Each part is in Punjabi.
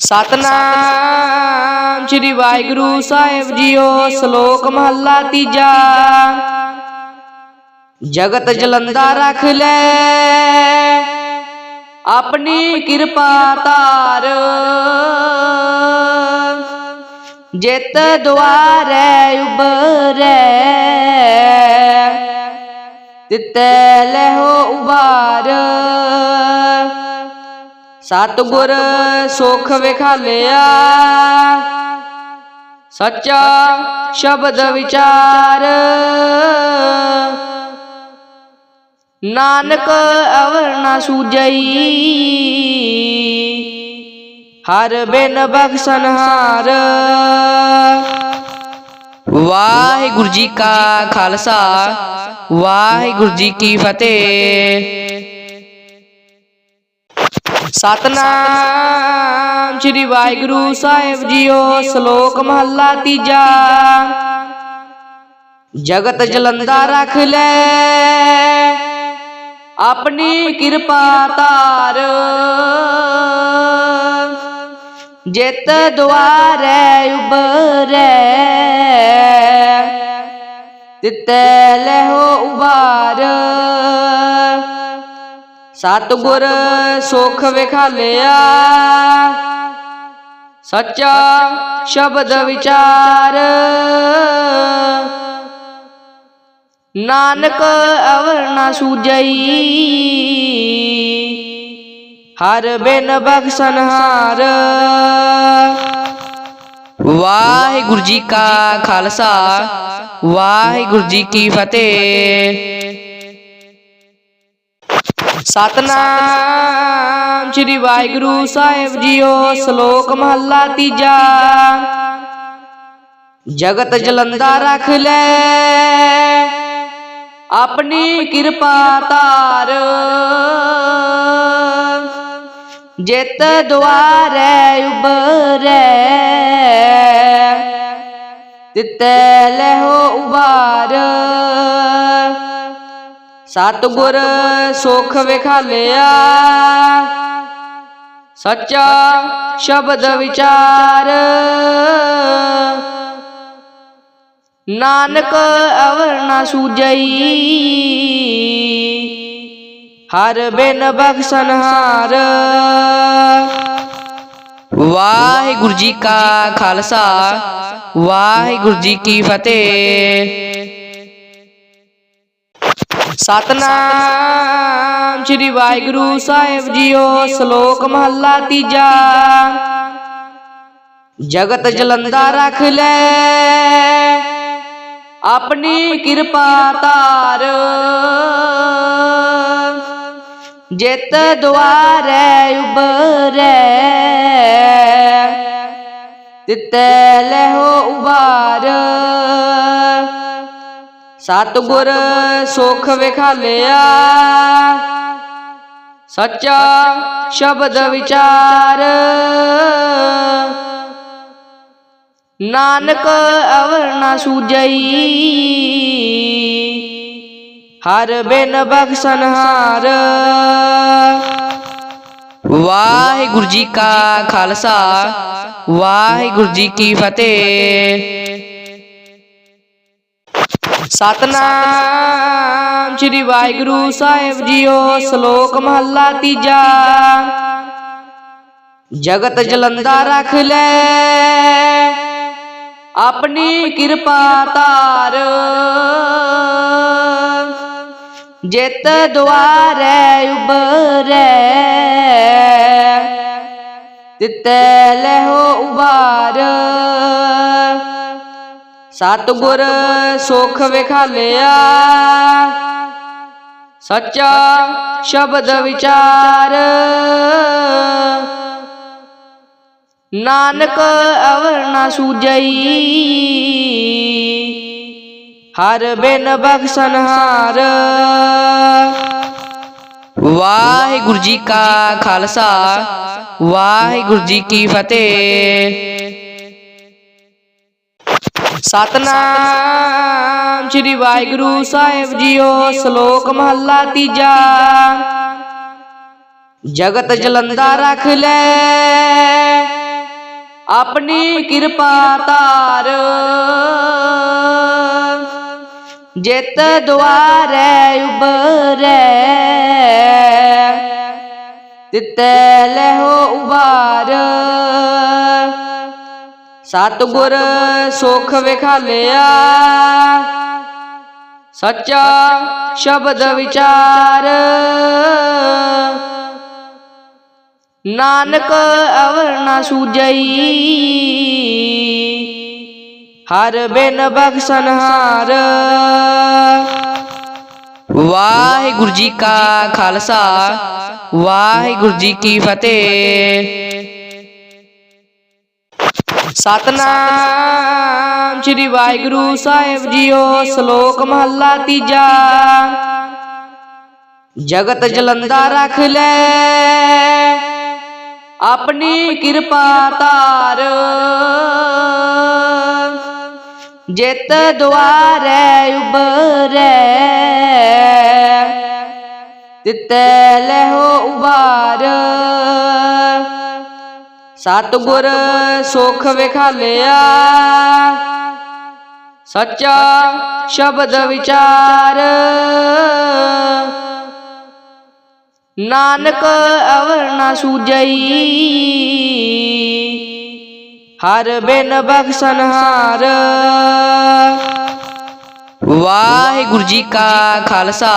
ਸਤਨਾਮ ਸ੍ਰੀ ਵਾਹਿਗੁਰੂ ਸਾਹਿਬ ਜੀਓ ਸ਼ਲੋਕ ਮਹੱਲਾ ਤੀਜਾ। ਜਗਤ ਜਲੰਦਾ ਰੱਖ ਲੈ। ਆਪਣੀ ਕਿਰਪਾ ਧਾਰ। ਜਿਤ ਦੁਆਰੈ ਉਬਰੈ ਤਿਤੈ ਲਹੋ ਉਬਾਰ ਸਤਿਗੁਰ ਸੁਖ ਵਿਖਾਲਿਆ। ਸੱਚਾ ਸ਼ਬਦ ਵਿਚਾਰ। ਨਾਨਕ ਅਵਰ ਨਾ ਸੂਜਈ। ਹਰ ਬਿਨ ਬਖਸ਼ਨ ਹਾਰ ਵਾਹਿਗੁਰੂ ਜੀ ਕਾ ਖਾਲਸਾ। ਵਾਹਿਗੁਰੂ ਜੀ ਕੀ ਫਤਿਹ। ਸਤਨਾਮ ਸ੍ਰੀ ਵਾਹਿਗੁਰੂ ਸਾਹਿਬ ਜੀਓ ਸ਼ਲੋਕ ਮਹੱਲਾ ਤੀਜਾ। ਜਗਤ ਜਲੰਦਾ ਰੱਖ ਲੈ, ਆਪਣੀ ਕਿਰਪਾ ਧਾਰ। ਜਿਤ ਦੁਆਰੈ ਉਬਰੈ ਤਿਤੈ ਲਹੋ ਉਬਾਰ ਸਤਿਗੁਰ ਸੁਖ ਵਿਖਾਲਿਆ। ਸੱਚਾ ਸ਼ਬਦ ਵਿਚਾਰ। ਨਾਨਕ ਅਵਰ ਨਾ ਸੂਜਈ ਹਰ ਬਿਨ ਬਖਸ਼ਨ ਹਾਰ ਵਾਹਿਗੁਰੂ ਜੀ ਕਾ ਖਾਲਸਾ। ਵਾਹਿਗੁਰੂ ਜੀ ਕੀ ਫਤਿਹ। ਸਤਨਾਮ ਸ੍ਰੀ ਵਾਹਿਗੁਰੂ ਸਾਹਿਬ ਜੀਓ ਸ਼ਲੋਕ ਮਹੱਲਾ ਤੀਜਾ। ਜਗਤ ਜਲੰਦਾ ਰੱਖ ਲੈ। ਆਪਣੀ ਕਿਰਪਾ ਤਾਰ ਜਿਤ ਦੁਆਰੈ ਉਬਰੈ ਤਿਤੈ ਲਹੋ ਉਬਾਰ ਸਤਿਗੁਰ ਸੁਖ ਵਿਖਾਲਿਆ। ਸੱਚਾ ਸ਼ਬਦ ਵਿਚਾਰ। ਨਾਨਕ ਅਵਰ ਨਾ ਸੂਜਈ ਹਰ ਬਿਨ ਬਖਸ਼ਨ ਹਾਰ ਵਾਹਿਗੁਰੂ ਜੀ ਕਾ ਖਾਲਸਾ। ਵਾਹਿਗੁਰੂ ਜੀ ਕੀ ਫਤਿਹ। ਸਤਨਾਮ ਸ੍ਰੀ ਵਾਹਿਗੁਰੂ ਸਾਹਿਬ ਜੀਓ ਸ਼ਲੋਕ ਮਹੱਲਾ ਤੀਜਾ। ਜਗਤ ਜਲੰਦਾ ਰੱਖ ਲੈ, ਆਪਣੀ ਕਿਰਪਾ ਤਾਰ ਜਿਤ ਦੁਆਰੈ ਉਬਰੈ ਤਿਤੈ ਲਹੋ ਉਬਾਰ ਸਤਿਗੁਰ ਸੁਖ ਵਿਖਾਲਿਆ। ਸੱਚਾ ਸ਼ਬਦ ਵਿਚਾਰ। ਨਾਨਕ ਅਵਰ ਨਾ ਸੂਜਈ ਹਰ ਬਿਨ ਬਖਸ਼ਨ ਹਾਰ ਵਾਹਿਗੁਰੂ ਜੀ ਕਾ ਖਾਲਸਾ। ਵਾਹਿਗੁਰੂ ਜੀ ਕੀ ਫਤਿਹ। ਸਤਨਾਮ ਸ੍ਰੀ ਵਾਹਿਗੁਰੂ ਸਾਹਿਬ ਜੀਓ, ਸ਼ਲੋਕ ਮਹੱਲਾ ਤੀਜਾ। ਜਗਤ ਜਲੰਦਾ ਰੱਖ ਲੈ। ਆਪਣੀ ਕਿਰਪਾ ਧਾਰ। ਜਿਤ ਦੁਆਰੈ ਉਬਰੈ ਤਿਤੈ ਲਹੋ ਉਬਾਰ ਸਤਿਗੁਰ ਸੁਖ ਵਿਖਾਲਿਆ। ਸੱਚਾ ਸ਼ਬਦ ਵਿਚਾਰ। ਨਾਨਕ ਅਵਰ ਨਾ ਸੂਜਈ। ਹਰ ਬਿਨ ਬਖਸ਼ਨ ਹਾਰ ਵਾਹਿਗੁਰੂ ਜੀ ਕਾ ਖਾਲਸਾ। ਵਾਹਿਗੁਰੂ ਜੀ ਕੀ ਫਤਿਹ। ਸਤਨਾਮ ਸ੍ਰੀ ਵਾਹਿਗੁਰੂ ਸਾਹਿਬ ਜੀਓ, ਸ਼ਲੋਕ ਮਹੱਲਾ ਤੀਜਾ। ਜਗਤ ਜਲੰਦਾ ਰੱਖ ਲੈ, ਆਪਣੀ ਕਿਰਪਾ ਧਾਰ। ਜਿਤ ਦੁਆਰੈ ਉਬਰੈ ਤਿਤੈ ਲਹੋ ਉਬਾਰ ਸਤਿਗੁਰ ਸੁਖ ਵਿਖਾਲਿਆ। ਸੱਚਾ ਸ਼ਬਦ ਵਿਚਾਰ। ਨਾਨਕ ਅਵਰ ਨਾ ਸੂਜਈ ਹਰ ਬਿਨ ਬਖਸ਼ਨ ਹਾਰ ਵਾਹਿਗੁਰੂ ਜੀ ਕਾ ਖਾਲਸਾ। ਵਾਹਿਗੁਰੂ ਜੀ ਕੀ ਫਤਿਹ। ਸਤਨਾਮ ਸ੍ਰੀ ਵਾਹਿਗੁਰੂ ਸਾਹਿਬ ਜੀਓ ਸ਼ਲੋਕ ਮਹੱਲਾ ਤੀਜਾ। ਜਗਤ ਜਲੰਦਾ ਰੱਖ ਲੈ, ਆਪਣੀ ਕਿਰਪਾ ਤਾਰ ਜਿਤ ਦੁਆਰੈ ਉਬਰੈ ਤਿਤੈ ਲਹੋ ਉਬਾਰ ਸਤਿਗੁਰ ਸੁਖ ਵਿਖਾਲਿਆ। ਸੱਚਾ ਸ਼ਬਦ ਵਿਚਾਰ। ਨਾਨਕ ਅਵਰ ਨਾ ਸੂਜਈ ਹਰ ਬਿਨ ਬਖਸ਼ਨ ਹਾਰ ਵਾਹਿਗੁਰੂ ਜੀ ਕਾ ਖਾਲਸਾ।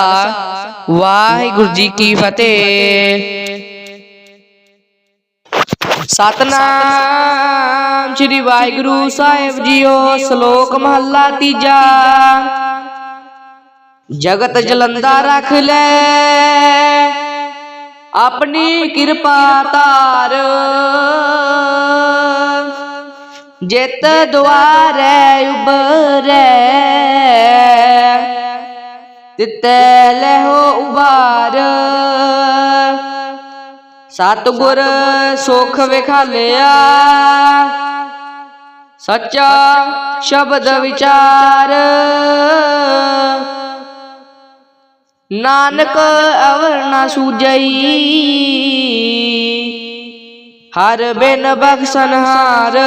ਵਾਹਿਗੁਰੂ ਜੀ ਕੀ ਫਤਿਹ। ਸਤਨਾਮ ਸ੍ਰੀ ਵਾਹਿਗੁਰੂ ਸਾਹਿਬ ਜੀਓ ਸ਼ਲੋਕ ਮਹੱਲਾ ਤੀਜਾ। ਜਗਤ ਜਲੰਦਾ ਰੱਖ ਲੈ, ਆਪਣੀ ਕਿਰਪਾ ਧਾਰ। ਜਿਤ ਦੁਆਰੈ ਉਬਰੈ ਤਿਤੈ ਲਹੋ ਉਬਾਰ ਸਤਿਗੁਰ ਸੁਖ ਵਿਖਾਲਿਆ। ਸੱਚਾ ਸ਼ਬਦ ਵਿਚਾਰ। ਨਾਨਕ ਅਵਰ ਨਾ ਸੂਜਈ ਹਰ ਬਿਨ ਬਖਸ਼ਨ ਹਾਰ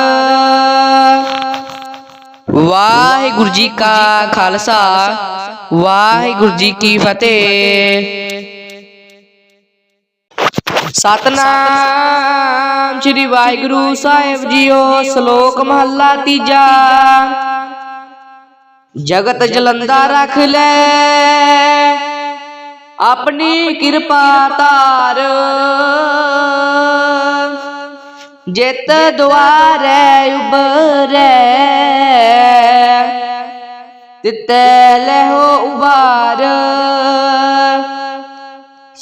ਵਾਹਿਗੁਰੂ ਜੀ ਕਾ ਖਾਲਸਾ। ਵਾਹਿਗੁਰੂ ਜੀ ਕੀ ਫਤਿਹ। ਸਤਨਾਮ, ਸ੍ਰੀ ਵਾਹਿਗੁਰੂ ਸਾਹਿਬ ਜੀਓ, ਸ਼ਲੋਕ ਮਹੱਲਾ ਤੀਜਾ। ਜਗਤ ਜਲੰਦਾ ਰੱਖ ਲੈ, ਆਪਣੀ ਕਿਰਪਾ ਤਾਰ ਜਿਤ ਦੁਆਰੈ ਉਬਰੈ ਤਿਤੈ ਲਹੋ ਉਬਾਰ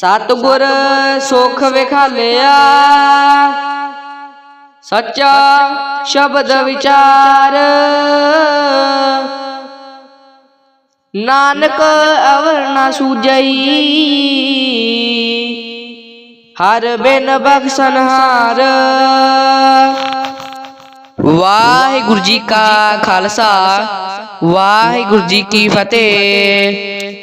ਸਤਿਗੁਰ ਸੁਖ ਵਿਖਾਲਿਆ। ਸੱਚਾ ਸ਼ਬਦ ਵਿਚਾਰ। ਨਾਨਕ ਅਵਰ ਨਾ ਸੂਜਈ ਹਰ ਬਿਨ ਬਖਸ਼ਨ ਹਾਰ ਵਾਹਿਗੁਰੂ ਜੀ ਕਾ ਖਾਲਸਾ। ਵਾਹਿਗੁਰੂ ਜੀ ਕੀ ਫਤਿਹ।